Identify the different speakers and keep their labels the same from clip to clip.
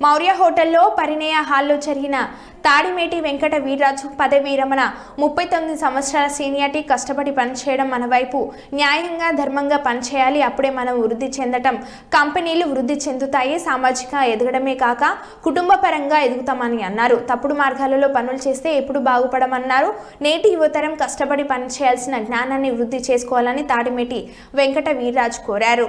Speaker 1: మౌర్య హోటల్లో పరిణయ హాల్లో జరిగిన తాడిమేటి వెంకట వీర్రాజు పదవీరమణ విరమణ ముప్పై తొమ్మిది సంవత్సరాల సీనియార్టీ కష్టపడి పనిచేయడం మన వైపు న్యాయంగా ధర్మంగా పనిచేయాలి. అప్పుడే మనం వృద్ధి చెందటం కంపెనీలు వృద్ధి చెందుతాయి. సామాజిక ఎదగడమే కాక కుటుంబ పరంగా ఎదుగుతామని అన్నారు. తప్పుడు మార్గాలలో పనులు చేస్తే ఎప్పుడు బాగుపడమన్నారు. నేటి యువతరం కష్టపడి పనిచేయాల్సిన జ్ఞానాన్ని వృద్ధి చేసుకోవాలని తాడిమేటి వెంకట వీర్రాజు కోరారు.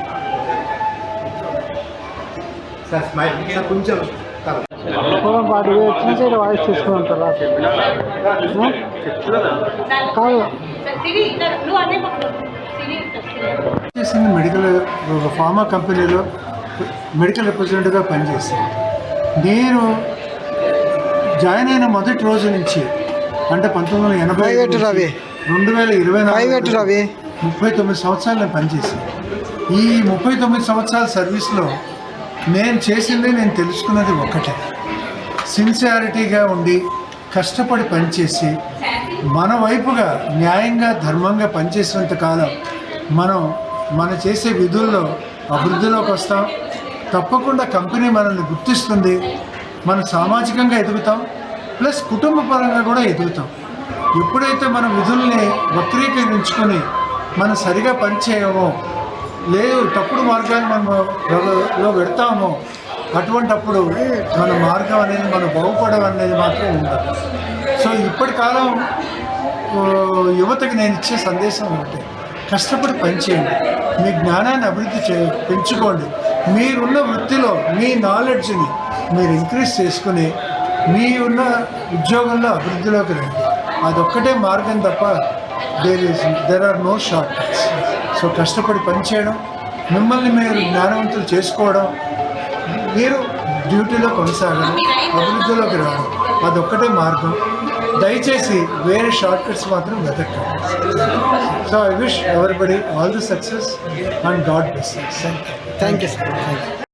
Speaker 2: సార్ స్మైల్ సార్ కొంచెం
Speaker 3: సైడ్ వాయిస్ తీసుకుంటారా కాదు.
Speaker 4: చేసింది మెడికల్ ఫార్మా కంపెనీలో మెడికల్ రిప్రజెంటేటివ్గా పనిచేస్తాను నేను జాయిన్ అయిన మొదటి రోజు నుంచి అంటే పంతొమ్మిది వందల ఎనభై
Speaker 3: రవి.
Speaker 4: రెండు వేల ఇరవై నాలుగు
Speaker 3: రవి.
Speaker 4: ముప్పై తొమ్మిది సంవత్సరాలు నేను పనిచేశాను. ఈ ముప్పై తొమ్మిది సంవత్సరాల సర్వీస్లో నేను చేసింది నేను తెలుసుకున్నది ఒక్కటే. సిన్సియారిటీగా ఉండి కష్టపడి పనిచేసి మన వైపుగా న్యాయంగా ధర్మంగా పనిచేసినంత కాలం మనం మన చేసే విధుల్లో అభివృద్ధిలోకి వస్తాం. తప్పకుండా కంపెనీ మనల్ని గుర్తిస్తుంది. మనం సామాజికంగా ఎదుగుతాం. ప్లస్ కుటుంబ పరంగా కూడా ఎదుగుతాం. ఎప్పుడైతే మన విధుల్ని వక్రీకరించుకొని మనం సరిగా పనిచేయమో లేదు తప్పుడు మార్గాన్ని మనం లో పెడతామో. అటువంటప్పుడు మన మార్గం అనేది మనం బాగుపడడం అనేది మాత్రం ఉండదు. సో ఇప్పటి కాలం యువతకి నేను ఇచ్చే సందేశం ఒకటి. కష్టపడి పనిచేయండి. మీ జ్ఞానాన్ని అభివృద్ధి చే పెంచుకోండి. మీరున్న వృత్తిలో మీ నాలెడ్జ్ని మీరు ఇంక్రీజ్ చేసుకుని మీ ఉన్న ఉద్యోగంలో అభివృద్ధిలోకి రండి. అదొక్కటే మార్గం తప్ప there is there are no short cuts so కష్టపడి పనిచేయడం మిమ్మల్ని మీరు జ్ఞానవంతులు చేసుకోవడం మీరు డ్యూటీలో కొనసాగడం అభివృద్ధిలోకి రావడం అదొక్కటే మార్గం. దయచేసి వేరే షార్ట్ కట్స్ మాత్రం వెతకండి. So I wish everybody all the success and God bless
Speaker 3: thank you sir thank you